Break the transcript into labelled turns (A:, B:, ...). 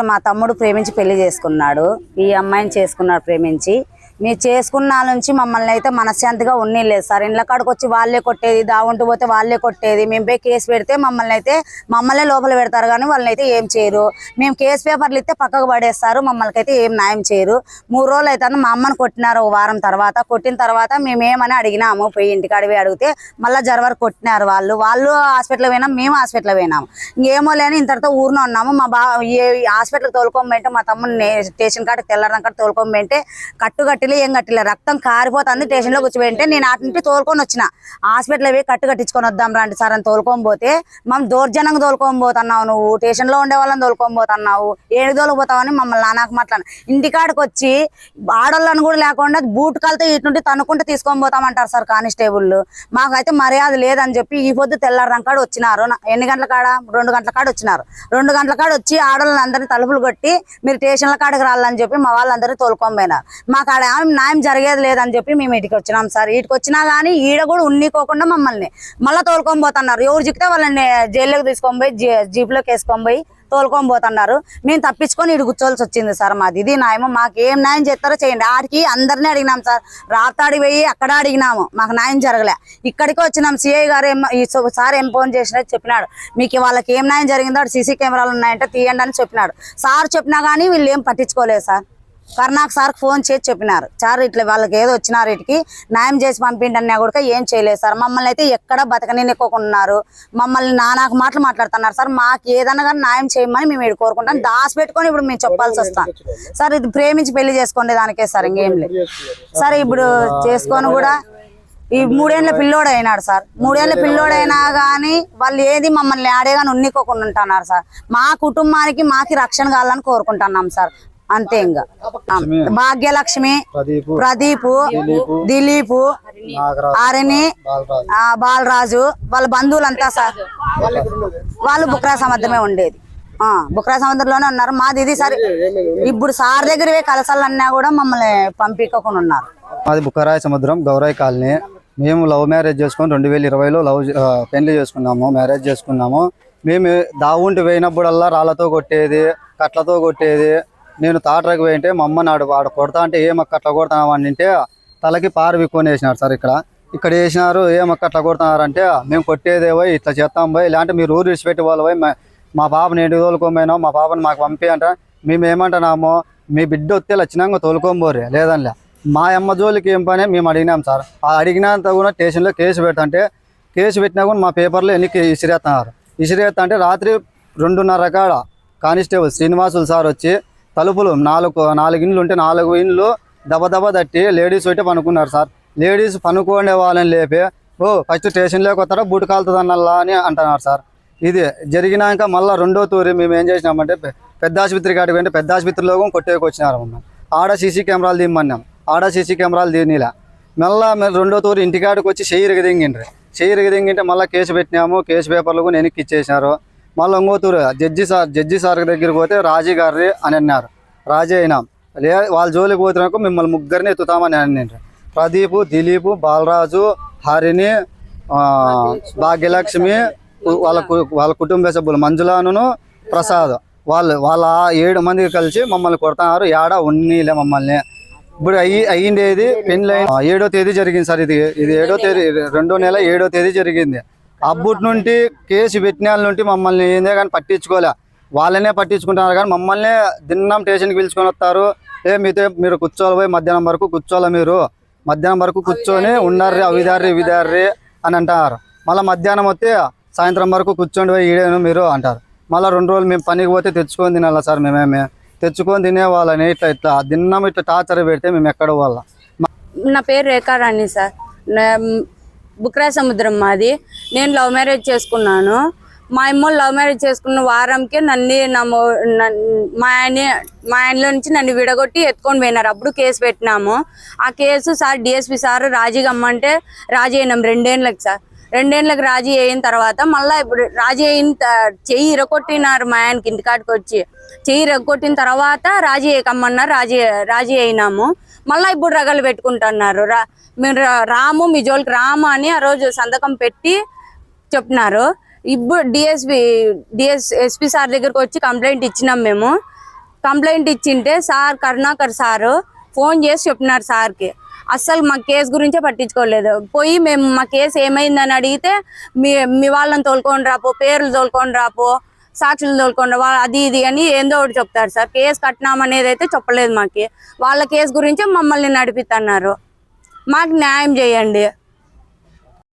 A: మా తమ్ముడు ప్రేమించి పెళ్ళి చేసుకున్నాడు. ఈ అమ్మాయిని చేసుకున్నాడు ప్రేమించి. మీరు చేసుకున్న నుంచి మమ్మల్ని అయితే మనశ్శాంతిగా ఉన్నీలేదు సార్. ఇండ్ల కాడికి వచ్చి వాళ్ళే కొట్టేది దావుంటూ పోతే వాళ్ళే కొట్టేది. మేము పోయి కేసు పెడితే మమ్మల్ని అయితే మమ్మల్ని లోపల పెడతారు కానీ వాళ్ళని అయితే ఏం చేయరు. మేము కేసు పేపర్లు ఇస్తే పక్కకు పడేస్తారు మమ్మల్ని అయితే ఏం న్యాయం చేయరు. మూడు రోజులు అయితే మా అమ్మని కొట్టినారు ఒక వారం తర్వాత. కొట్టిన తర్వాత మేము ఏమని అడిగినాము పోయి ఇంటికాడి పోయి అడిగితే మళ్ళీ జరవరు కొట్టినారు వాళ్ళు. వాళ్ళు హాస్పిటల్ పోయినాం మేము హాస్పిటల్ పోయినాము ఇంకేమో లేని ఇంతటితో ఊరిలో ఉన్నాము. మా బా ఏ హాస్పిటల్కి తోలుకోమంటే మా తమ్ముడిని స్టేషన్ కాడికి తెల్లడం కాడ తోలుకోమంటే కట్టు కట్టిలే ఏం కట్టలే. రక్తం కారిపోతుంది స్టేషన్లో కూర్చోబెట్టే నేను అటు నుంచి తోలుకొని వచ్చిన. హాస్పిటల్ పోయి కట్టు కట్టించుకొని వద్దాం రండి సార్ అని తోలుకొని పోతే మనం దౌర్జన్యంగా తోలుకొని పోతున్నావు నువ్వు. స్టేషన్లో ఉండే వాళ్ళని తోలుకొని పోతున్నావు. ఏడు తోలుకుపోతావని మమ్మల్ని నానాకు మాట్లాడు ఇంటికాడికి వచ్చి ఆడోళ్ళని కూడా లేకుండా బూట్ కాలతో ఇటు నుండి తనుకుంటే తీసుకొని పోతామంటారు సార్ కానిస్టేబుల్ మాకైతే మర్యాద లేదని చెప్పి ఈ పొద్దు తెల్లారం కాడ వచ్చినారు. ఎన్ని గంటల కాడ? రెండు గంటల కాడ వచ్చినారు. రెండు గంటల కాడ వచ్చి ఆడోళ్ళని అందరినీ తలుపులు కొట్టి మీరు స్టేషన్ల కాడికి రాలని చెప్పి మా వాళ్ళందరూ తోలుకొని పోయినారు. మాకు ఆడ ఏం న్యాయం జరిగేది లేదని చెప్పి మేము ఇటుకి వచ్చినాం సార్. ఇటుకి వచ్చినా కానీ ఈడ కూడా ఉన్నీకోకుండా మమ్మల్ని మళ్ళీ తోలుకొని పోతున్నారు. ఎవరు చిక్కితే వాళ్ళని జైల్లోకి తీసుకొని పోయి జీప్లోకి వేసుకొని పోయి తోలుకొని పోతున్నారు. మేము తప్పించుకొని ఇటు కూర్చోవలసి వచ్చింది సార్ మాది. ఇది న్యాయం మాకు ఏం న్యాయం చేస్తారో చేయండి. ఆడికి అందరినీ అడిగినాం సార్. రాతాడి పోయి అక్కడ అడిగినాము. మాకు న్యాయం జరగలే. ఇక్కడికి వచ్చినాం. సిఐ గారు ఏం ఈ సార్ ఏం ఫోన్ చేసినట్టు చెప్పినాడు. మీకు వాళ్ళకి ఏం న్యాయం జరిగిందో సీసీ కెమెరాలు ఉన్నాయంటే తీయండి అని చెప్పినాడు. సార్ చెప్పినా కానీ వీళ్ళు ఏం పట్టించుకోలేదు సార్. కర్ణాక్ సార్ ఫోన్ చేసి చెప్పినారు. సార్ ఇట్లా వాళ్ళకి ఏదో వచ్చినారు ఇటుకి న్యాయం చేసి పంపిండి అన్నా కూడా ఏం చేయలేదు సార్. మమ్మల్ని అయితే ఎక్కడ బతకనివ్వకున్నారు మమ్మల్ని నానాకు మాటలు మాట్లాడుతున్నారు సార్. మాకు ఏదన్నా కానీ న్యాయం చేయమని మేము ఇక్కడ కోరుకుంటాం. దాసి పెట్టుకొని ఇప్పుడు మేము చెప్పాల్సి వస్తాం. సార్ ఇది ప్రేమించి పెళ్ళి చేసుకునే దానికే సార్ ఇంకేం లేదు. సార్ ఇప్పుడు చేసుకొని కూడా ఈ మూడేళ్ళ పిల్లోడు అయినాడు సార్. మూడేళ్ళ పిల్లోడు అయినా కానీ వాళ్ళు ఏది మమ్మల్ని ఆడేగాని ఉన్నికోకుండా ఉంటున్నారు సార్. మా కుటుంబానికి మాకి రక్షణ కావాలని కోరుకుంటున్నాం సార్. అంతే ఇంకా భాగ్యలక్ష్మి
B: ప్రదీప్
A: ప్రదీప్ దిలీప్ ఆరిని
B: బాలరాజ్.
A: ఆ, బాలరాజు వాళ్ళ బంధువులంతా సార్ వాళ్ళు బుక్రా సముద్రమే ఉండేది. ఆ బుక్రా సముద్రంలోనే ఉన్నారు. మాది ఇది సార్ ఇప్పుడు సార్ దగ్గర కలసాలన్నా కూడా మమ్మల్ని పంపించకుండా ఉన్నారు.
B: మాది బుక్కరాయ సముద్రం గౌరాయ్ కాలనీ. మేము లవ్ మ్యారేజ్ చేసుకొని రెండు వేల ఇరవైలో లవ్ పెళ్ళి చేసుకున్నాము మ్యారేజ్ చేసుకున్నాము. మేము దావుంటి పోయినప్పుడల్లా రాళ్ళతో కొట్టేది కట్లతో కొట్టేది నేను తాటరకు పోయింటే మా అమ్మ నాడు వాడు కొడతా అంటే ఏమక్క అట్లా కొడుతున్నావు? అని అంటే తలకి పారు విక్కుని వేసినారు సార్ ఇక్కడ. ఇక్కడ వేసినారు ఏమక్క అట్లా కొడుతున్నారు? అంటే మేము కొట్టేదే పోయి ఇట్లా చేస్తాం పోయి ఇలాంటి మీరు ఊరు విడిచిపెట్టి వాళ్ళు పోయి మా- పాపని ఎండి తోలుకోపోయినాం మా పాపని మాకు పంపి అంట మేము ఏమంటున్నాము మీ బిడ్డ వస్తే లచ్చినంగా తోలుకోబోరే లేదనిలే. మా అమ్మ జోలికి ఏం పని? మేము అడిగినాం సార్. ఆ అడిగినంత కూడా స్టేషన్లో కేసు పెడతంటే కేసు పెట్టినా కూడా మా పేపర్లో ఎన్ని ఇసిరేస్తున్నారు. ఇసిరేస్తా అంటే రాత్రి రెండున్నర కాడ కానిస్టేబుల్ శ్రీనివాసులు సార్ వచ్చి తలుపులు నాలుగు నాలుగు ఇండ్లు ఉంటే నాలుగు ఇండ్లు దబదబ తట్టి లేడీస్ ఒకటి పనుకున్నారు సార్. లేడీస్ పనుకోండే వాళ్ళని లేపి ఓ ఫస్ట్ స్టేషన్లోకి వస్తారా? బూటు కాలుతుందన్నల్లా అని అంటున్నారు సార్. ఇది జరిగినాక మళ్ళీ రెండో తూరి మేము ఏం చేసినామంటే పెద్ద ఆసుపత్రి కాడికి అంటే పెద్ద ఆసుపత్రిలో కూడా కొట్టేకి వచ్చినారు ఉన్నాం ఆడ సీసీ కెమెరాలు తీయమన్నాం ఆడ సీసీ కెమెరాలు తీయనిలా మళ్ళా మేము రెండో తూరి ఇంటికాడికి వచ్చి చెయ్యిరికి దింగిండ్రి. చెయ్యిరికి దింగింటే మళ్ళీ కేసు పెట్టినాము. కేసు పేపర్లు కూడా వెనక్కి ఇచ్చేసినారు. మళ్ళీ ఇంకోతూరు జడ్జి సార్ జడ్జి సార్ దగ్గరికి పోతే రాజీ గారి అని అన్నారు. రాజీ అయినా. లే వాళ్ళ జోలికి పోతున్నాక మిమ్మల్ని ముగ్గురిని ఎత్తుతామని అన్నారు. ప్రదీప్ దిలీప్ బాలరాజు హరిని భాగ్యలక్ష్మి వాళ్ళ కు- వాళ్ళ కుటుంబ సభ్యులు మంజులాను ప్రసాద్. వాళ్ళు వాళ్ళ ఏడు మంది కలిసి మమ్మల్ని కొడుతున్నారు. ఏడ ఉన్నీలే మమ్మల్ని. ఇప్పుడు అయ్యి అయ్యిండేది పెళ్ళి ఏడో తేదీ జరిగింది సార్ ఇది ఇది ఏడో తేదీ రెండో నెల ఏడో తేదీ జరిగింది. అప్పటి నుండి కేసు పెట్టిన నుండి మమ్మల్ని ఏందే కానీ పట్టించుకోలే. వాళ్ళనే పట్టించుకుంటున్నారు కానీ మమ్మల్ని దిన్నం స్టేషన్కి పిలుచుకొని వస్తారు. ఏ మీతో మీరు కూర్చోవాలి పోయి మధ్యాహ్నం వరకు కూర్చోవాలి మీరు. మధ్యాహ్నం వరకు కూర్చొని ఉండారి అవిదారి ఇవిదారి అని అంటారు. మళ్ళీ మధ్యాహ్నం వస్తే సాయంత్రం వరకు కూర్చోండి పోయి ఈడేను మీరు అంటారు. మళ్ళీ రెండు రోజులు మేము పనికి పోతే తెచ్చుకొని తినాలా సార్ మేమేమే? తెచ్చుకొని తినేవాళ్ళని ఇట్లా ఇట్లా దిన్నం ఇట్లా టార్చర్ పెడితే మేము ఎక్కడ వాళ్ళ
C: నా పేరు రేఖారాణి సార్. బుక్రా సముద్రం మాది. నేను లవ్ మ్యారేజ్ చేసుకున్నాను. మా అమ్మ లవ్ మ్యారేజ్ చేసుకున్న వారంకే నన్ను నా మా ఆయన మా ఆయనలో నుంచి నన్ను విడగొట్టి ఎత్తుకొని పోయినారు. అప్పుడు కేసు పెట్టినాము. ఆ కేసు సార్ డిఎస్పి సార్ రాజీ కమ్మంటే రాజీ అయినాం రెండేళ్ళకి సార్. రెండేళ్ళకి రాజీ అయిన తర్వాత మళ్ళీ ఇప్పుడు రాజీ అయిన త- చెయ్యి ఇరగొట్టినారు మా ఆయనకి ఇంటికాడికి వచ్చి. చెయ్యి ఇరగొట్టిన తర్వాత రాజీ కమ్మన్నారు రాజీ రాజీ అయినాము. మళ్ళీ ఇప్పుడు రగలు పెట్టుకుంటున్నారు. రా మీరు రా- రాము మీ జోలికి రాము అని ఆ రోజు సంతకం పెట్టి చెప్తున్నారు ఇప్పుడు డిఎస్పి డిఎస్ ఎస్పి సార్ దగ్గరకు వచ్చి కంప్లైంట్ ఇచ్చినాం మేము. కంప్లైంట్ ఇచ్చింటే సార్ కరుణాకర్ సారు ఫోన్ చేసి చెప్తున్నారు సార్కి. అస్సలు మా కేసు గురించే పట్టించుకోలేదు. పోయి మేము మా కేసు ఏమైందని అడిగితే మీ మీ వాళ్ళని తోలుకొని రాపో పేర్లు తోలుకొని రాపో సాక్షులు తోలుకొని వాళ్ళు అది ఇది అని ఏందో ఒకటి చెప్తారు సార్. కేసు కట్టినామనేది అయితే చెప్పలేదు మాకి. వాళ్ళ కేసు గురించే మమ్మల్ని నడిపిస్తున్నారు మాకు న్యాయం చేయండి.